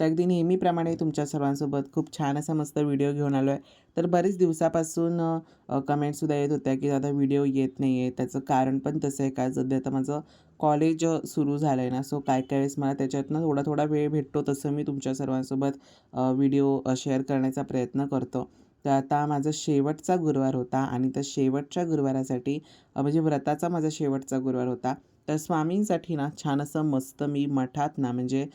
तर अगदी नेहमीप्रमाणे तुमच्या सर्वांसोबत खूप छान असा मस्त व्हिडिओ घेऊन आलो आहे. तर बरेच दिवसापासून कमेंटसुद्धा येत होत्या, की दादा व्हिडिओ येत नाही आहे. त्याचं कारण पण तसं आहे का सध्या आता माझं कॉलेज सुरू झालं आहे ना, सो काय काय वेळेस मला त्याच्यातनं थोडा-थोडा वेळ भेटतो तसं मी तुमच्या सर्वांसोबत व्हिडिओ शेअर करण्याचा प्रयत्न करतो. तर आता माझा शेवटचा गुरुवार होता आणि त्या शेवटच्या गुरुवारासाठी म्हणजे व्रताचा माझा शेवटचा गुरुवार होता. तर स्वामींसाठी ना छान असं मस्त मी मठात ना म्हणजे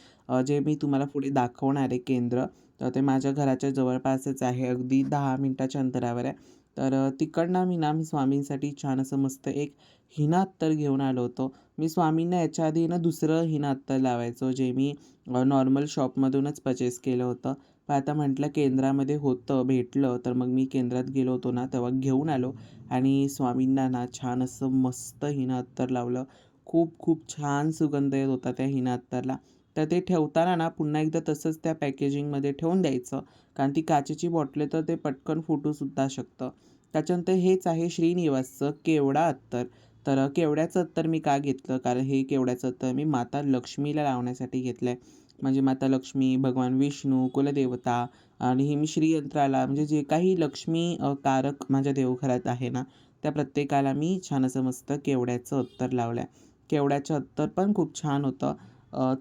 जे मी तुम्हाला पुढे दाखवणार आहे केंद्र, तर ते माझ्या घराच्या जवळपासच आहे. अगदी दहा मिनटाच्या अंतरावर आहे. तर तिकडनं मी ना मी स्वामींसाठी छान असं मस्त एक हिना अत्तर घेऊन आलो होतो. मी स्वामींना याच्या आधी ना दुसरं हिना अत्तर लावायचो, जे मी नॉर्मल शॉपमधूनच पर्चेस केलं होतं. पण आता म्हटलं केंद्रामध्ये होतं, भेटलं, तर मग मी केंद्रात गेलो होतो ना, तेव्हा घेऊन आलो आणि स्वामींना ना छान असं मस्त हिना अत्तर लावलं. खूप खूप छान सुगंध येत होता त्या हिना अत्तरला. तर ते ठेवताना ना पुन्हा एकदा तसंच त्या पॅकेजिंगमध्ये ठेवून द्यायचं, कारण ती काचेची बॉटले तर ते पटकन फुटूसुद्धा शकतं. त्याच्यानंतर हेच आहे श्रीनिवासचं केवडा अत्तर. तर केवड्याचं अत्तर मी का घेतलं? कारण हे केवड्याचं अत्तर मी माता लक्ष्मीला लावण्यासाठी घेतलं आहे. म्हणजे माता लक्ष्मी, भगवान विष्णू, कुलदेवता आणि हे मी श्रीयंत्राला म्हणजे जे काही लक्ष्मी कारक माझ्या देवघरात आहे ना, त्या प्रत्येकाला मी छान असं मस्त केवड्याचं अत्तर लावलं आहे. केवड्याचं अत्तर पण खूप छान होतं.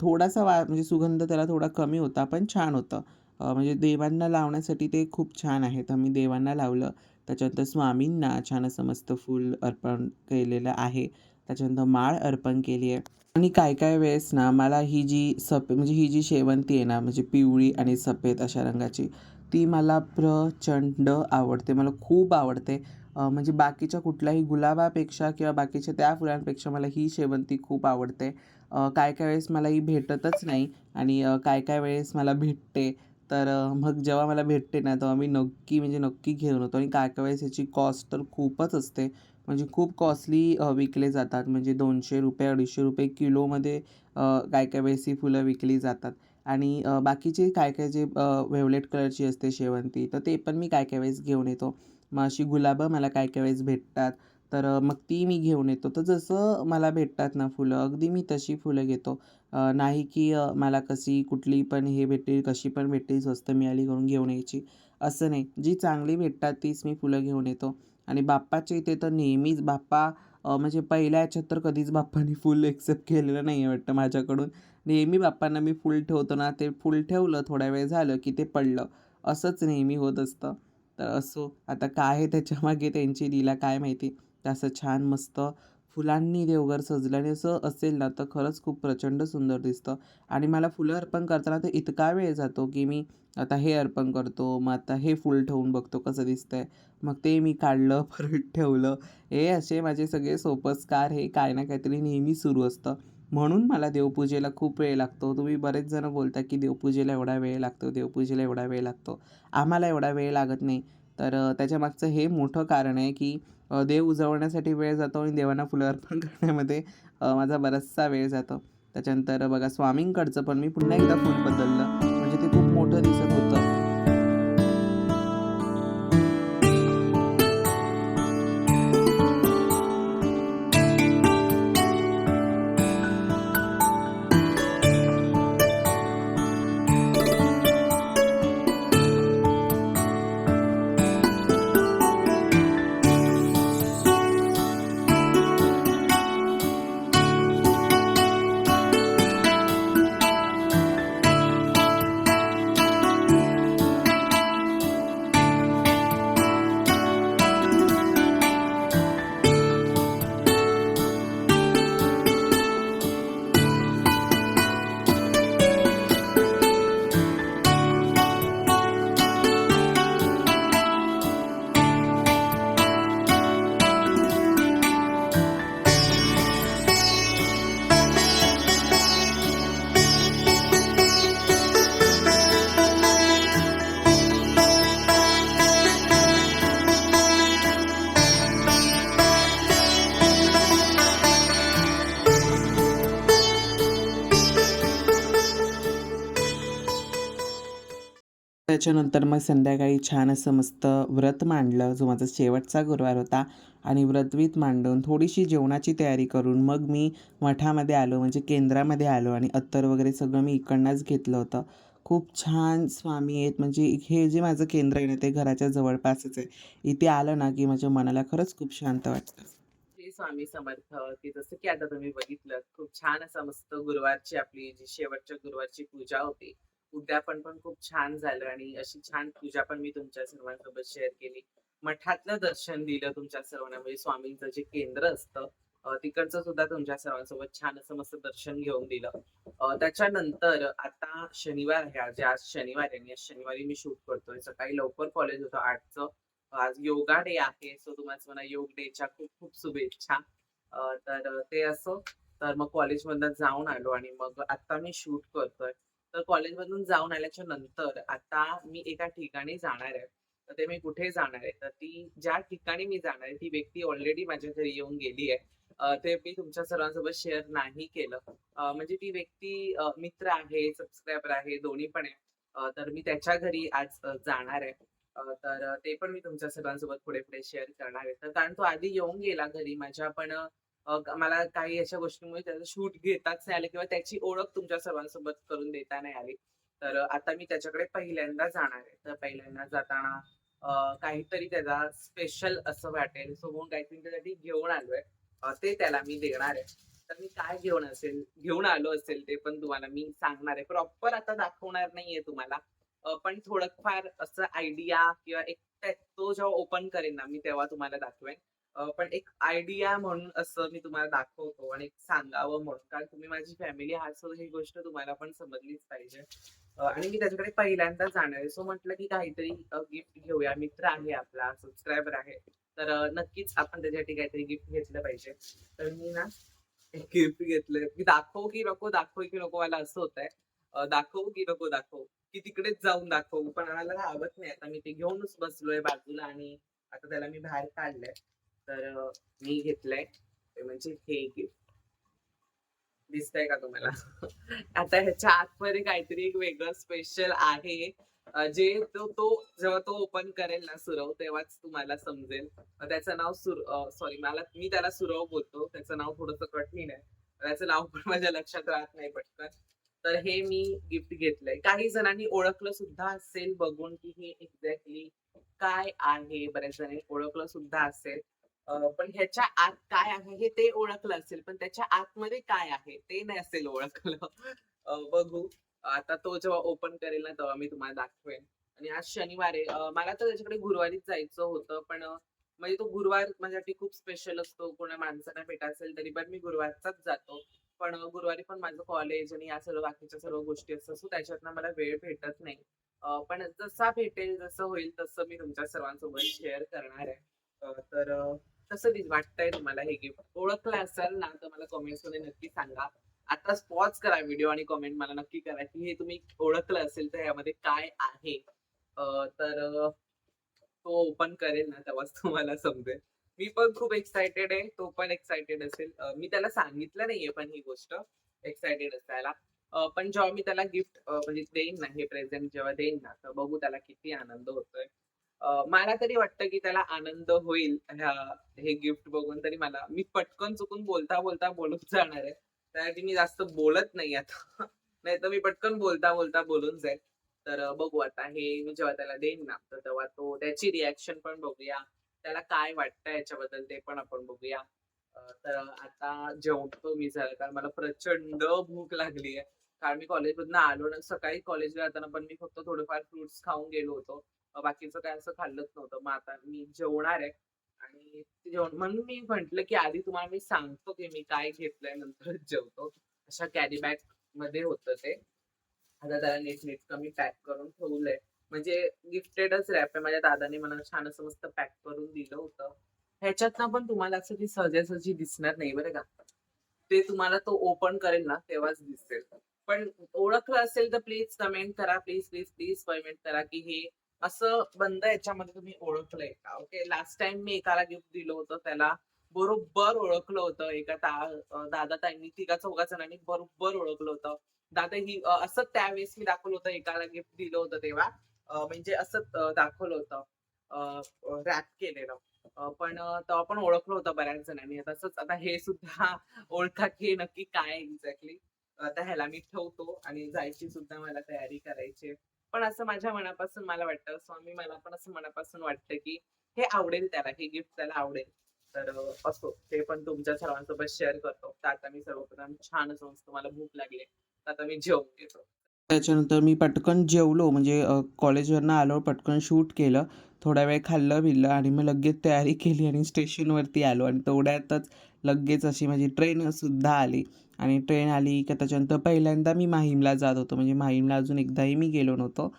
थोडासा वा म्हणजे सुगंध त्याला थोडा कमी होता, पण छान होतं. म्हणजे देवांना लावण्यासाठी ते खूप छान आहेत आम्ही मी देवांना लावलं. त्याच्यानंतर स्वामींना छान असं मस्त फूल अर्पण केलेलं आहे. त्याच्यानंतर माळ अर्पण केली आहे आणि काय काय वेळेस ना मला ही जी सफेद म्हणजे ही जी शेवंती आहे ना, म्हणजे पिवळी आणि सफेद अशा रंगाची, ती मला प्रचंड आवडते. मला खूप आवडते. म्हणजे बाकीच्या कुठल्याही गुलाबापेक्षा किंवा बाकीच्या त्या फुलांपेक्षा मला ही शेवंती खूप आवडते. काय काय वेळेस मला ही भेटतच नाही आणि काय काय वेळेस मला भेटते. तर मग जेव्हा मला भेटते ना, तेव्हा मी नक्की म्हणजे नक्की घेऊन येतो आणि काय काय वेळेस ह्याची कॉस्ट तर खूपच असते. म्हणजे खूप कॉस्टली विकले जातात. म्हणजे ₹200 ₹250 किलोमध्ये काय काय वेळेस ही फुलं विकली जातात आणि बाकीचे काय काय जे वेवलेट कलरची असते शेवंती, तर ते पण मी काय काय वेळेस घेऊन येतो. मग अशी गुलाबं मला काय काय वेळेस भेटतात, तर मग ती मी घेऊन येतो. तर जसं मला भेटतात ना फुलं, अगदी मी तशी फुलं घेतो. नाही की मला कशी कुठली पण हे भेटेल कशी पण भेटेल स्वस्त मिळाली करून घेऊन यायची, असं नाही. जी चांगली भेटतात तीच मी फुलं घेऊन येतो आणि बाप्पाच्या इथे तर नेहमीच बाप्पा म्हणजे पहिल्या याच्यात तर कधीच बाप्पांनी फुल एक्सेप्ट केलेलं नाही आहे वाटतं माझ्याकडून. नेहमी बाप्पांना मी फुल ठेवतो ना, ते फुल ठेवलं, थोड्या वेळ झालं की ते पडलं. असंच नेहमी होत असतं. तर असो, आता काय आहे त्याच्यामागे त्यांची लीला काय माहिती. असं छान मस्त फुलांनी देवघर सजलं आणि असं असेल ना, तर खरंच खूप प्रचंड सुंदर दिसतं आणि मला फुलं अर्पण करताना तर इतका वेळ जातो, की मी आता हे अर्पण करतो, मग आता हे फूल ठेवून बघतो कसं दिसतंय. मग ते मी काढलं, परत ठेवलं. हे असे माझे सगळे सोपस्कार हे काय ना काहीतरी नेहमी सुरू असतं. म्हणून मला देवपूजेला खूप वेळ लागतो. तुम्ही बरेच जण बोलता, की देवपूजेला एवढा वेळ लागतो, देवपूजेला एवढा वेळ लागतो. आम्हाला एवढा वेळ लागत नाही. तर त्याच्यामागचं हे मोठं कारण आहे, की देव उजवण्यासाठी वेळ जातो आणि देवांना फुलं अर्पण करण्यामध्ये माझा बराचसा वेळ जातो. त्याच्यानंतर बघा स्वामींकडचं पण मी पुन्हा एकदा फूल बदललं. म्हणजे ते खूप मोठं दिसत त्याच्यानंतर मग संध्याकाळी छान असं मस्त व्रत मांडलं. जो माझा शेवटचा गुरुवार होता आणि व्रतवीत मांडून थोडीशी जेवणाची तयारी करून मग मी मठामध्ये आलो म्हणजे केंद्रामध्ये आलो आणि अत्तर वगैरे सगळं मी इकडनंच घेतलं होतं. खूप छान स्वामी आहेत. म्हणजे हे जे माझं केंद्र आहे ना ते घराच्या जवळपासच आहे. इथे आलं ना की माझ्या मनाला खरंच खूप शांत वाटतं. स्वामी समर्थ की जसं की आता तुम्ही बघितलं खूप छान असं मस्त गुरुवारची आपली जी शेवटच्या गुरुवारची पूजा होती उद्यापन पण खूप छान झालं आणि अशी छान पूजा पण मी तुमच्या सर्वांसोबत शेअर केली. मठातलं दर्शन दिलं तुमच्या सर्वांना म्हणजे स्वामींचं जे केंद्र असतं तिकडचं सुद्धा तुमच्या सर्वांसोबत छान असं मस्त दर्शन घेऊन दिलं. त्याच्यानंतर आता शनिवार आहे आज आज शनिवार आहे आणि आज शनिवारी मी शूट करतोय. सकाळी लवकर कॉलेज होतं आठचं. आज योगा डे आहे सो तुम्हाला मला योग डेच्या खूप खूप शुभेच्छा. तर ते असो. तर मग कॉलेजमधनं जाऊन आलो आणि मग आता मी शूट करतोय. तर कॉलेजमधून जाऊन आल्याच्यानंतर आता मी एका ठिकाणी जाणार आहे. तर ते मी कुठे जाणार आहे? तर ती ज्या ठिकाणी मी जाणार आहे ती व्यक्ती ऑलरेडी माझ्या घरी येऊन गेली आहे. ते मी तुमच्या सर्वांसोबत शेअर नाही केलं. म्हणजे ती व्यक्ती मित्र आहे सबस्क्रायबर आहे दोन्ही पण आहे. तर मी त्याच्या घरी आज जाणार आहे. तर ते पण मी तुमच्या सर्वांसोबत पुढे पुढे शेअर करणार आहे. तर कारण तो आधी येऊन गेला घरी माझ्या पण मला काही अशा गोष्टींमुळे त्याचं शूट घेताच नाही आलं किंवा त्याची ओळख तुमच्या सर्वांसोबत करून देता नाही आली. तर आता मी त्याच्याकडे पहिल्यांदा जाणार आहे. तर पहिल्यांदा जाताना काहीतरी त्याचा स्पेशल असं वाटेल. सो म्हणून काहीतरी त्यासाठी घेऊन आलोय. ते त्याला मी देणार आहे. तर मी काय घेऊन असेल घेऊन आलो असेल ते पण तुम्हाला मी सांगणार आहे. प्रॉपर आता दाखवणार नाहीये तुम्हाला. पण थोडंफार असं आयडिया किंवा एक तो जेव्हा ओपन करेन ना मी तेव्हा तुम्हाला दाखवेन. पण एक आयडिया म्हणून असं मी तुम्हाला दाखवतो आणि एक सांगावं म्हणून. कारण तुम्ही माझी फॅमिली हा सो ही गोष्ट तुम्हाला पण समजलीच पाहिजे. आणि मी त्याच्याकडे पहिल्यांदा जाणार आहे. सो म्हटलं की काहीतरी गिफ्ट घेऊया. मित्र आहे आपला सबस्क्रायबर आहे. तर नक्कीच आपण त्याच्यासाठी काहीतरी गिफ्ट घेतलं पाहिजे. तर मी ना एक गिफ्ट घेतलंय मी दाखवू की नको दाखवू की नको मला असं होत आहे दाखवू की नको दाखवू. की तिकडेच जाऊन दाखवू. पण मला आवडत नाही. आता मी ते घेऊनच बसलोय बाजूला आणि आता त्याला मी बाहेर काढलंय. तर मी घेतलंय. ते म्हणजे हे गिफ्ट दिसतंय का तुम्हाला? आता ह्याच्या आतमध्ये काहीतरी एक वेगळं स्पेशल आहे. जे तो तो जेव्हा तो ओपन करेल ना सुरव तेव्हाच तुम्हाला समजेल. त्याचं नाव सुर सॉरी मला मी त्याला सुरव बोलतो. त्याचं नाव थोडस कठीण आहे. त्याचं नाव पण माझ्या लक्षात राहत नाही पटकन. तर हे मी गिफ्ट घेतलंय. काही जणांनी ओळखलं सुद्धा असेल बघून की हे एक्झॅक्टली काय आहे. बऱ्याच जणांनी ओळखलं सुद्धा असेल. पण ह्याच्या आत काय आहे हे ते ओळखलं असेल पण त्याच्या आतमध्ये काय आहे ते नाही असेल ओळखलं. बघू. आता तो जेव्हा ओपन करेल ना तेव्हा मी तुम्हाला दाखवेन. आणि आज शनिवार आहे. मला तर त्याच्याकडे गुरुवारीच जायचं होतं पण म्हणजे तो गुरुवार माझ्यासाठी खूप स्पेशल असतो. कोणा माणसाला भेट असेल तरी पण मी गुरुवारचाच जातो. पण गुरुवारी पण माझं कॉलेज आणि या सर्व बाकीच्या सर्व गोष्टी असतात सो त्याच्यातनं मला वेळ भेटत नाही. पण जसा भेटेल जसं होईल तसं मी तुमच्या सर्वांसोबत शेअर करणार आहे. तर कसं वाटतंय तुम्हाला हे गिफ्ट ओळखलं असेल ना तर मला कमेंट्समध्ये नक्की सांगा. आता पॉज करा व्हिडिओ आणि कमेंट मला नक्की करा की हे तुम्ही ओळखलं असेल तर यामध्ये काय आहे? तर तो ओपन करेल ना तेव्हाच तुम्हाला समजेल. मी पण खूप एक्सायटेड आहे तो पण एक्सायटेड असेल. मी त्याला सांगितलं नाहीये पण ही गोष्ट एक्सायटेड असायला. पण जेव्हा मी त्याला गिफ्ट म्हणजे देईन ना हे प्रेझेंट जेव्हा देईन ना तर बघू त्याला किती आनंद होतोय. मला तरी वाटतं की त्याला आनंद होईल ह्या- हे गिफ्ट बघून तरी मला. मी पटकन चुकून बोलता बोलता बोलून जाणार आहे. त्यासाठी मी जास्त बोलत नाही आता. नाही तर मी पटकन बोलता बोलता बोलून जाईल. तर बघू आता. हे मी जेव्हा त्याला देईन ना तर तेव्हा तो त्याची रिॲक्शन पण बघूया. त्याला काय वाटतं याच्याबद्दल ते पण आपण बघूया. तर आता जेवतो मी झालं कारण मला प्रचंड भूक लागली आहे. कारण मी कॉलेजमधनं आलो ना सकाळी कॉलेजला जाताना पण मी फक्त थोडेफार फ्रुट्स खाऊन गेलो होतो. बाकीचं काय असं खाल्लंच नव्हतं. मग आता मी जेवणार आहे आणि जेवण म्हणून मी म्हंटल की आधी तुम्हाला मी सांगतो की मी काय घेतलंय नंतरच जेवतो. अशा कॅरी बॅगमध्ये होतं ते. आता त्याला नीट नीट कमी पॅक करून ठेवलंय. म्हणजे गिफ्टेडच रॅप आहे. माझ्या दादाने मला छान असं मस्त पॅक करून दिलं होतं. ह्याच्यातनं पण तुम्हाला असं ती सहजासहजी दिसणार नाही बरं का. ते तुम्हाला तो ओपन करेल ना तेव्हाच दिसेल. पण ओळखलं असेल तर प्लीज कमेंट करा. प्लीज प्लीज प्लीज कमेंट करा की हे असं बंद याच्यामध्ये तुम्ही ओळखलंय का ओके लास्ट टाइम मी एकाला गिफ्ट दिलं होतं त्याला बरोबर ओळखलं होतं एका ता दादा ताईंनी तिघा चौघा जणांनी बरोबर ओळखलं होतं दादा ही असं त्यावेळेस मी दाखवलं होतं एकाला गिफ्ट दिलं होतं तेव्हा म्हणजे असं दाखवलं होतं रॅप केलेलं. पण तेव्हा पण ओळखलं होतं बऱ्याच जणांनी. तसंच आता हे सुद्धा ओळखा की हे नक्की काय एक्झॅक्टली. आता ह्याला मी ठेवतो आणि जायची सुद्धा मला तयारी करायची पण असं माझ्या मनापासून मला वाटतं, स्वामी मला पण असं मनापासून वाटतं, की हे आवडेल त्याला, हे गिफ्ट त्याला आवडेल. तर असो ते पण तुमच्या सर्वांसोबत शेअर करतो. तर आता मी सर्वप्रथम छान असं तुम्हाला मला भूक लागली तर आता मी जेवून घेतो. त्याच्यानंतर मी पटकन जेवलो म्हणजे कॉलेजवरनं आलो, पटकन शूट केलं. थोडा वेळ खाल्लं-बिल्लं आणि मग लगेच तयारी केली आणि स्टेशनवरती आलो आणि तेवढ्यातच लगेच अशी माझी ट्रेनसुद्धा आली आणि ट्रेन आली की त्याच्यानंतर पहिल्यांदा मी माहीमला जात होतो. म्हणजे माहीमला अजून एकदाही मी गेलो नव्हतो.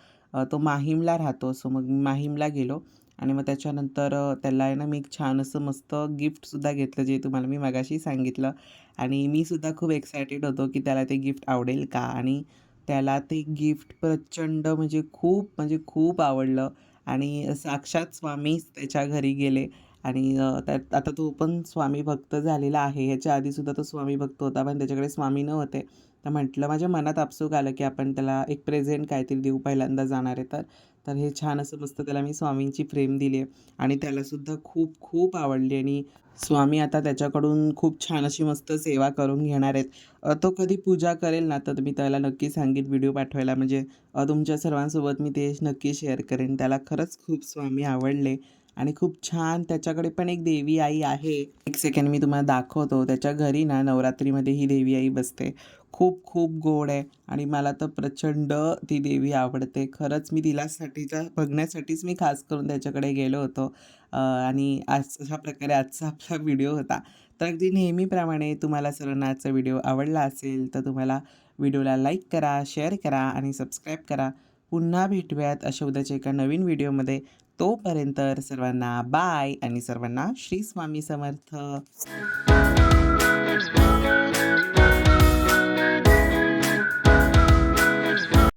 तो माहीमला राहतो. सो मग मी माहीमला गेलो आणि मग त्याच्यानंतर त्याला आहे ना मी एक छान असं मस्त गिफ्टसुद्धा घेतलं, जे तुम्हाला मी मगाशी सांगितलं आणि मी सुद्धा खूप एक्सायटेड होतो की त्याला ते गिफ्ट आवडेल का? आणि त्याला ते गिफ्ट प्रचंड म्हणजे खूप म्हणजे खूप आवडलं आणि साक्षात स्वामीच त्याच्या घरी गेले आणि त्यात आता तो पण स्वामी भक्त झालेला आहे. ह्याच्या आधीसुद्धा तो स्वामी भक्त होता, पण त्याच्याकडे स्वामी नव्हते. तर म्हटलं माझ्या मनात आपसूक आलं की आपण त्याला एक प्रेझेंट काहीतरी देऊ पहिल्यांदा जाणार आहे तर. तर हे छान असं मस्त त्याला मी स्वामींची फ्रेम दिली आहे आणि त्यालासुद्धा खूप खूप आवडली आणि स्वामी आता त्याच्याकडून खूप छान अशी मस्त सेवा करून घेणार आहेत. तो कधी पूजा करेल ना, तर मी त्याला नक्की सांगेन व्हिडिओ पाठवायला म्हणजे तुमच्या सर्वांसोबत मी ते नक्की शेअर करेन. त्याला खरंच खूप स्वामी आवडले आणि खूप छान त्याच्याकडे पण एक देवी आई आहे. एक सेकंड मी तुम्हाला दाखवतो. त्याच्या घरी ना नवरात्रीमध्ये ही देवी आई बसते. खूप खूप गोड आहे आणि मला तर प्रचंड ती देवी आवडते. खरंच मी तिलासाठीचा बघण्यासाठीच मी खास करून त्याच्याकडे गेलो होतो आणि आज अशा प्रकारे आजचा आपला व्हिडिओ होता. तर अगदी नेहमीप्रमाणे तुम्हाला सर्वांना आजचा व्हिडिओ आवडला असेल, तर तुम्हाला व्हिडिओला लाईक करा, शेअर करा आणि सबस्क्राईब करा. पुन्हा भेटूयात अशा उद्याच्या एका नवीन व्हिडिओमध्ये. तोपर्यंत सर्वांना बाय आणि सर्वांना श्री स्वामी समर्थ.